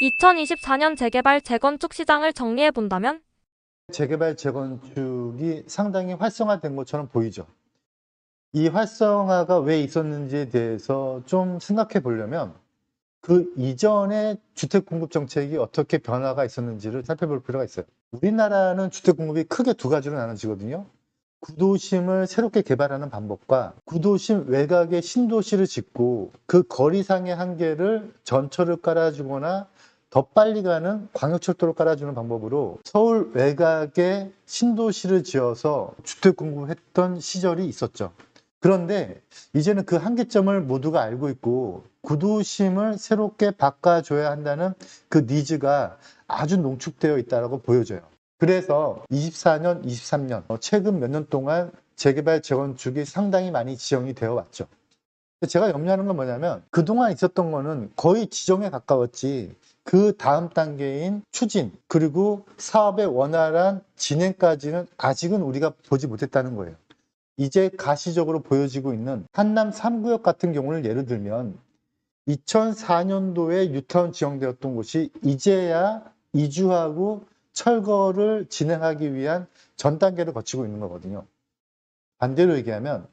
2024년 재개발 재건축 시장을 정리해 본다면 재개발 재건축이 상당히 활성화된 것처럼 보이죠. 이 활성화가 왜 있었는지에 대해서 좀 생각해 보려면 그 이전의 주택 공급 정책이 어떻게 변화가 있었는지를 살펴볼 필요가 있어요. 우리나라는 주택 공급이 크게 두 가지로 나눠지거든요. 구도심을 새롭게 개발하는 방법과 구도심 외곽에 신도시를 짓고 그 거리상의 한계를 전철을 깔아주거나 더 빨리 가는 광역철도를 깔아주는 방법으로 서울 외곽에 신도시를 지어서 주택 공급했던 시절이 있었죠. 그런데 이제는 그 한계점을 모두가 알고 있고 구도심을 새롭게 바꿔줘야 한다는 그 니즈가 아주 농축되어 있다고 보여져요. 그래서 24년, 23년 어, 최근 몇 년 동안 재개발 재건축이 상당히 많이 지정이 되어 왔죠. 제가 염려하는 건 뭐냐면 그동안 있었던 거는 거의 지정에 가까웠지 그 다음 단계인 추진 그리고 사업의 원활한 진행까지는 아직은 우리가 보지 못했다는 거예요. 이제 가시적으로 보여지고 있는 한남 3구역 같은 경우를 예를 들면 2004년도에 뉴타운 지정되었던 곳이 이제야 이주하고 철거를 진행하기 위한 전 단계를 거치고 있는 거거든요. 반대로 얘기하면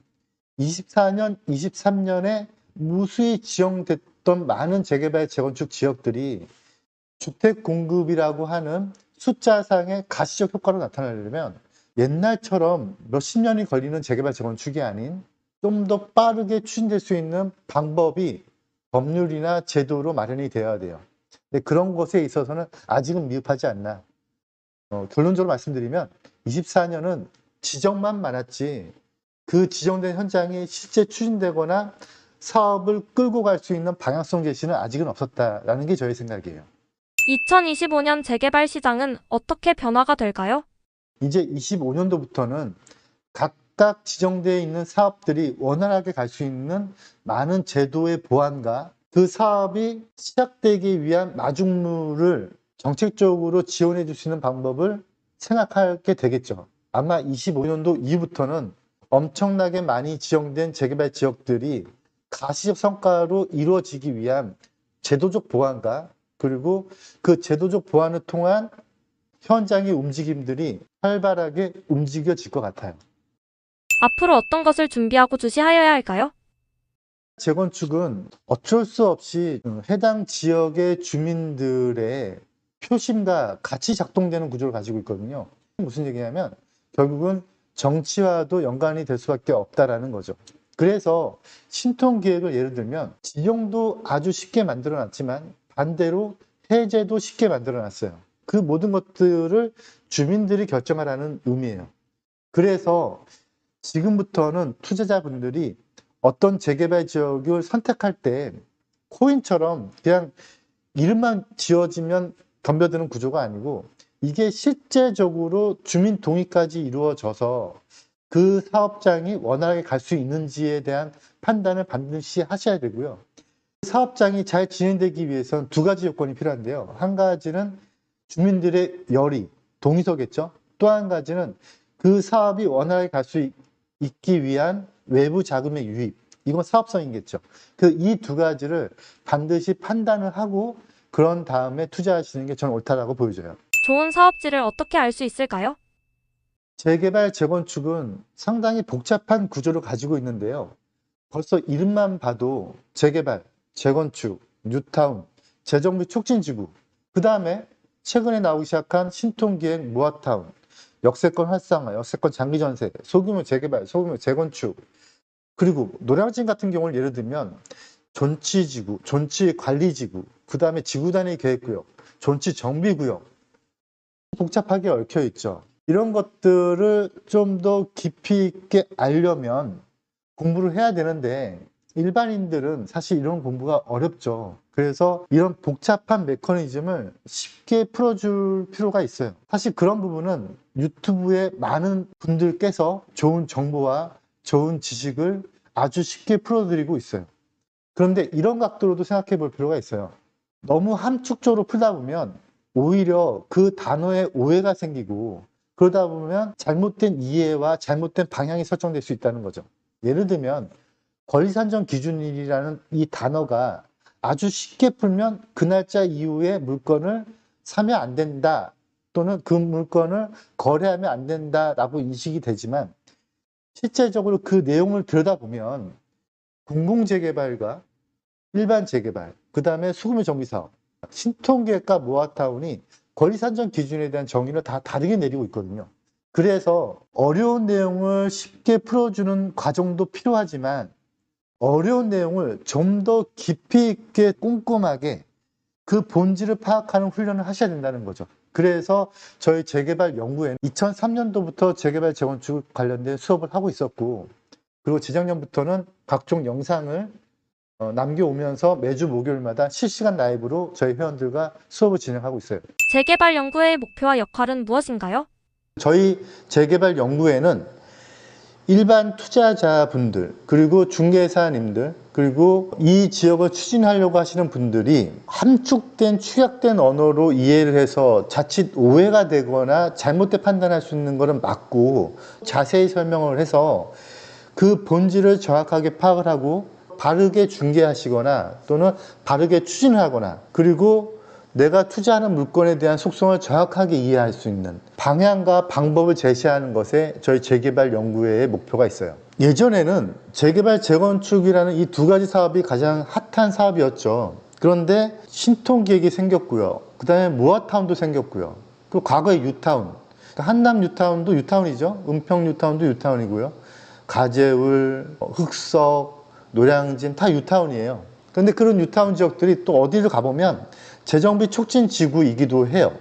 24년, 23년에 무수히 지정됐던 많은 재개발 재건축 지역들이 주택 공급이라고 하는 숫자상의 가시적 효과로 나타나려면 옛날처럼 몇십 년이 걸리는 재개발 재건축이 아닌 좀 더 빠르게 추진될 수 있는 방법이 법률이나 제도로 마련이 되어야 돼요. 근데 그런 것에 있어서는 아직은 미흡하지 않나. 어, 결론적으로 말씀드리면 24년은 지정만 많았지 그 지정된 현장이 실제 추진되거나 사업을 끌고 갈 수 있는 방향성 제시는 아직은 없었다라는 게 저의 생각이에요. 2025년 재개발 시장은 어떻게 변화가 될까요? 이제 25년도부터는 각각 지정되어 있는 사업들이 원활하게 갈 수 있는 많은 제도의 보완과 그 사업이 시작되기 위한 마중물을 정책적으로 지원해 줄 수 있는 방법을 생각하게 되겠죠. 아마 25년도 이후부터는 엄청나게 많이 지정된 재개발 지역들이 가시적 성과로 이루어지기 위한 제도적 보완과 그리고 그 제도적 보완을 통한 현장의 움직임들이 활발하게 움직여질 것 같아요. 앞으로 어떤 것을 준비하고 주시하여야 할까요? 재건축은 어쩔 수 없이 해당 지역의 주민들의 표심과 같이 작동되는 구조를 가지고 있거든요. 무슨 얘기냐면 결국은 정치와도 연관이 될 수밖에 없다라는 거죠. 그래서 신통 계획을 예를 들면 지형도 아주 쉽게 만들어 놨지만 반대로 해제도 쉽게 만들어 놨어요. 그 모든 것들을 주민들이 결정하라는 의미예요. 그래서 지금부터는 투자자분들이 어떤 재개발 지역을 선택할 때 코인처럼 그냥 이름만 지어지면 덤벼드는 구조가 아니고 이게 실제적으로 주민 동의까지 이루어져서 그 사업장이 원활하게 갈 수 있는지에 대한 판단을 반드시 하셔야 되고요. 사업장이 잘 진행되기 위해서는 두 가지 요건이 필요한데요. 한 가지는 주민들의 열의, 동의서겠죠. 또 한 가지는 그 사업이 원활하게 갈 수 있기 위한 외부 자금의 유입. 이건 사업성이겠죠. 그 이 두 가지를 반드시 판단을 하고 그런 다음에 투자하시는 게 저는 옳다라고 보여져요. 좋은 사업지를 어떻게 알 수 있을까요? 재개발, 재건축은 상당히 복잡한 구조를 가지고 있는데요. 벌써 이름만 봐도 재개발, 재건축, 뉴타운, 재정비 촉진지구, 그 다음에 최근에 나오기 시작한 신통기획 모아타운, 역세권 활성화, 역세권 장기전세, 소규모 재개발, 소규모 재건축, 그리고 노량진 같은 경우를 예를 들면 존치지구, 존치관리지구, 그 다음에 지구단위 계획구역, 존치정비구역, 복잡하게 얽혀 있죠. 이런 것들을 좀 더 깊이 있게 알려면 공부를 해야 되는데 일반인들은 사실 이런 공부가 어렵죠. 그래서 이런 복잡한 메커니즘을 쉽게 풀어줄 필요가 있어요. 사실 그런 부분은 유튜브에 많은 분들께서 좋은 정보와 좋은 지식을 아주 쉽게 풀어드리고 있어요. 그런데 이런 각도로도 생각해 볼 필요가 있어요. 너무 함축적으로 풀다 보면 오히려 그 단어에 오해가 생기고 그러다 보면 잘못된 이해와 잘못된 방향이 설정될 수 있다는 거죠. 예를 들면 권리산정 기준이라는 이 단어가 아주 쉽게 풀면 그 날짜 이후에 물건을 사면 안 된다 또는 그 물건을 거래하면 안 된다라고 인식이 되지만 실제적으로 그 내용을 들여다보면 공공재개발과 일반 재개발, 그 다음에 수금의 정비사업, 신통계획과 모아타운이 권리산정 기준에 대한 정의를 다 다르게 내리고 있거든요. 그래서 어려운 내용을 쉽게 풀어주는 과정도 필요하지만 어려운 내용을 좀 더 깊이 있게 꼼꼼하게 그 본질을 파악하는 훈련을 하셔야 된다는 거죠. 그래서 저희 재개발 연구회는 2003년도부터 재개발 재건축 관련된 수업을 하고 있었고 그리고 재작년부터는 각종 영상을 어, 남겨오면서 매주 목요일마다 실시간 라이브로 저희 회원들과 수업을 진행하고 있어요. 재개발 연구회의 목표와 역할은 무엇인가요? 저희 재개발 연구회는 일반 투자자분들 그리고 중개사님들 그리고 이 지역을 추진하려고 하시는 분들이 함축된 축약된 언어로 이해를 해서 자칫 오해가 되거나 잘못된 판단할 수 있는 것은 막고 자세히 설명을 해서 그 본질을 정확하게 파악을 하고 바르게 중개하시거나 또는 바르게 추진을 하거나 그리고 내가 투자하는 물건에 대한 속성을 정확하게 이해할 수 있는 방향과 방법을 제시하는 것에 저희 재개발 연구회의 목표가 있어요. 예전에는 재개발 재건축이라는 이 두 가지 사업이 가장 핫한 사업이었죠. 그런데 신통기획이 생겼고요. 그 다음에 모아타운도 생겼고요. 그리고 과거에 유타운, 그러니까 한남 유타운도 유타운이죠. 은평 유타운도 유타운이고요. 가재울, 흑석, 노량진 다 유타운이에요. 그런데 그런 유타운 지역들이 또 어디를 가보면 재정비 촉진 지구이기도 해요.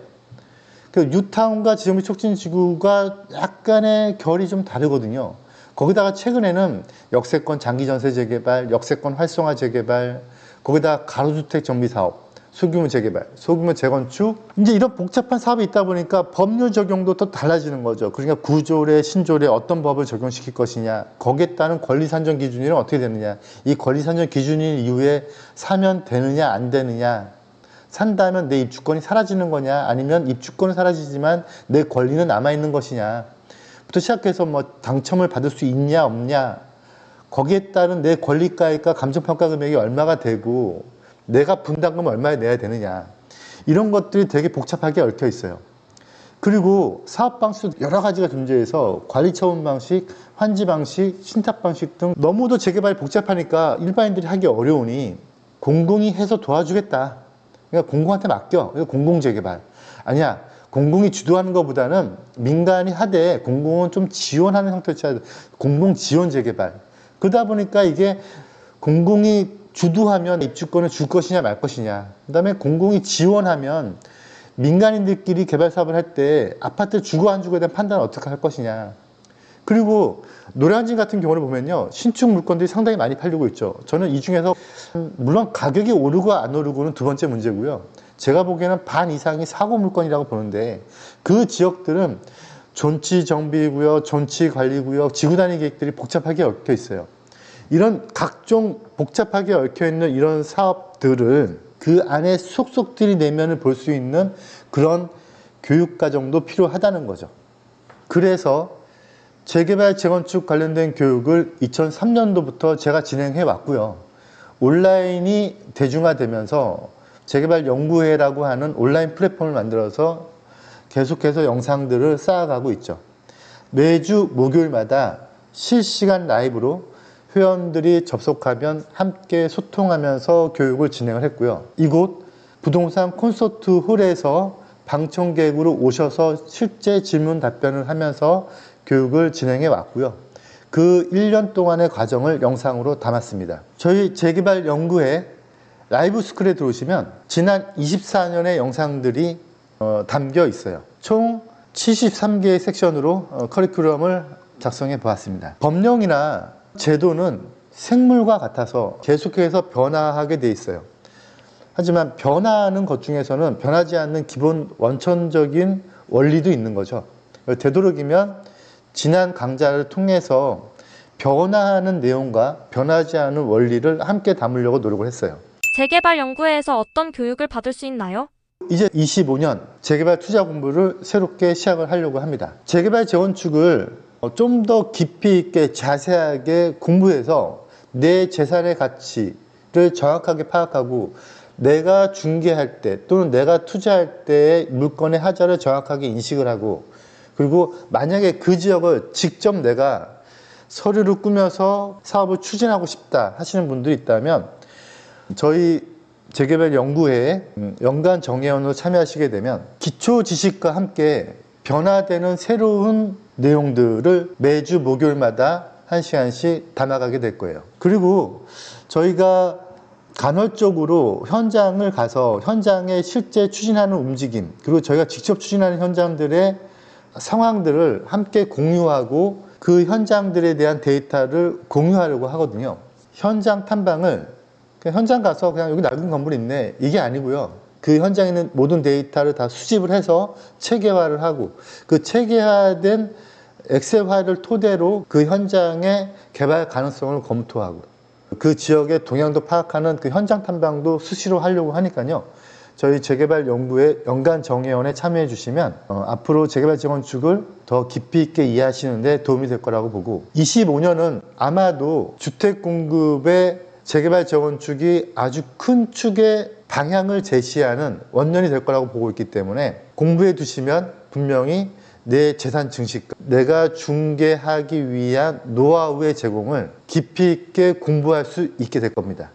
그 유타운과 재정비 촉진 지구가 약간의 결이 좀 다르거든요. 거기다가 최근에는 역세권 장기 전세 재개발, 역세권 활성화 재개발, 거기다 가로주택 정비 사업, 소규모 재개발, 소규모 재건축 이제 이런 복잡한 사업이 있다 보니까 법률 적용도 또 달라지는 거죠. 그러니까 구조례, 신조례 어떤 법을 적용시킬 것이냐, 거기에 따른 권리 산정 기준이 어떻게 되느냐, 이 권리 산정 기준일 이후에 사면 되느냐 안 되느냐, 산다면 내 입주권이 사라지는 거냐, 아니면 입주권은 사라지지만 내 권리는 남아 있는 것이냐. 부터 시작해서 뭐 당첨을 받을 수 있냐 없냐 거기에 따른 내 권리가액과 감정평가 금액이 얼마가 되고 내가 분담금 얼마에 내야 되느냐 이런 것들이 되게 복잡하게 얽혀 있어요. 그리고 사업 방식 여러 가지가 존재해서 관리 처분 방식, 환지 방식, 신탁 방식 등 너무도 재개발이 복잡하니까 일반인들이 하기 어려우니 공공이 해서 도와주겠다. 그러니까 공공한테 맡겨. 공공 재개발. 아니야. 공공이 주도하는 것보다는 민간이 하되 공공은 좀 지원하는 형태로 쳐야 돼. 공공 지원 재개발. 그러다 보니까 이게 공공이 주도하면 입주권을 줄 것이냐 말 것이냐. 그 다음에 공공이 지원하면 민간인들끼리 개발 사업을 할 때 아파트 주거 안 주거에 대한 판단을 어떻게 할 것이냐. 그리고 노량진 같은 경우를 보면요. 신축 물건들이 상당히 많이 팔리고 있죠. 저는 이 중에서 물론 가격이 오르고 안 오르고는 두 번째 문제고요. 제가 보기에는 반 이상이 사고 물건이라고 보는데 그 지역들은 존치 정비구역, 존치 관리구역, 지구 단위 계획들이 복잡하게 얽혀 있어요. 이런 각종 복잡하게 얽혀 있는 이런 사업들을 그 안에 속속들이 내면을 볼 수 있는 그런 교육 과정도 필요하다는 거죠. 그래서 재개발 재건축 관련된 교육을 2003년도부터 제가 진행해 왔고요. 온라인이 대중화되면서 재개발 연구회라고 하는 온라인 플랫폼을 만들어서 계속해서 영상들을 쌓아가고 있죠. 매주 목요일마다 실시간 라이브로 회원들이 접속하면 함께 소통하면서 교육을 진행을 했고요. 이곳 부동산 콘서트 홀에서 방청객으로 오셔서 실제 질문 답변을 하면서 교육을 진행해 왔고요. 그 1년 동안의 과정을 영상으로 담았습니다. 저희 재개발 연구회 라이브 스쿨에 들어오시면 지난 24년의 영상들이 어, 담겨 있어요. 총 73개의 섹션으로 어, 커리큘럼을 작성해 보았습니다. 법령이나 제도는 생물과 같아서 계속해서 변화하게 돼 있어요. 하지만 변화하는 것 중에서는 변하지 않는 기본 원천적인 원리도 있는 거죠. 되도록이면 지난 강좌를 통해서 변화하는 내용과 변하지 않은 원리를 함께 담으려고 노력을 했어요. 재개발 연구회에서 어떤 교육을 받을 수 있나요? 이제 25년 재개발 투자 공부를 새롭게 시작을 하려고 합니다. 재개발 재건축을 좀 더 깊이 있게 자세하게 공부해서 내 재산의 가치를 를 정확하게 파악하고 내가 중개할 때 또는 내가 투자할 때의 물건의 하자를 정확하게 인식을 하고 그리고 만약에 그 지역을 직접 내가 서류를 꾸며서 사업을 추진하고 싶다 하시는 분들이 있다면 저희 재개발 연구회에 음, 연간 정회원으로 참여하시게 되면 기초 지식과 함께 변화되는 새로운 내용들을 매주 목요일마다 한 시간씩 담아가게 될 거예요. 그리고 저희가 간헐적으로 현장을 가서 현장에 실제 추진하는 움직임 그리고 저희가 직접 추진하는 현장들의 상황들을 함께 공유하고 그 현장들에 대한 데이터를 공유하려고 하거든요. 현장 탐방을 현장 가서 그냥 여기 낡은 건물 있네 이게 아니고요. 그 현장에 있는 모든 데이터를 다 수집을 해서 체계화를 하고 그 체계화된 엑셀 파일을 토대로 그 현장의 개발 가능성을 검토하고 그 지역의 동향도 파악하는 그 현장 탐방도 수시로 하려고 하니까요. 저희 재개발 연구의 연간 정회원에 참여해 주시면 어, 앞으로 재개발 재건축을 더 깊이 있게 이해하시는 데 도움이 될 거라고 보고 25년은 아마도 주택 공급의 재개발 재건축이 아주 큰 축의 방향을 제시하는 원년이 될 거라고 보고 있기 때문에 공부해 두시면 분명히 내 재산 증식, 내가 중개하기 위한 노하우의 제공을 깊이 있게 공부할 수 있게 될 겁니다.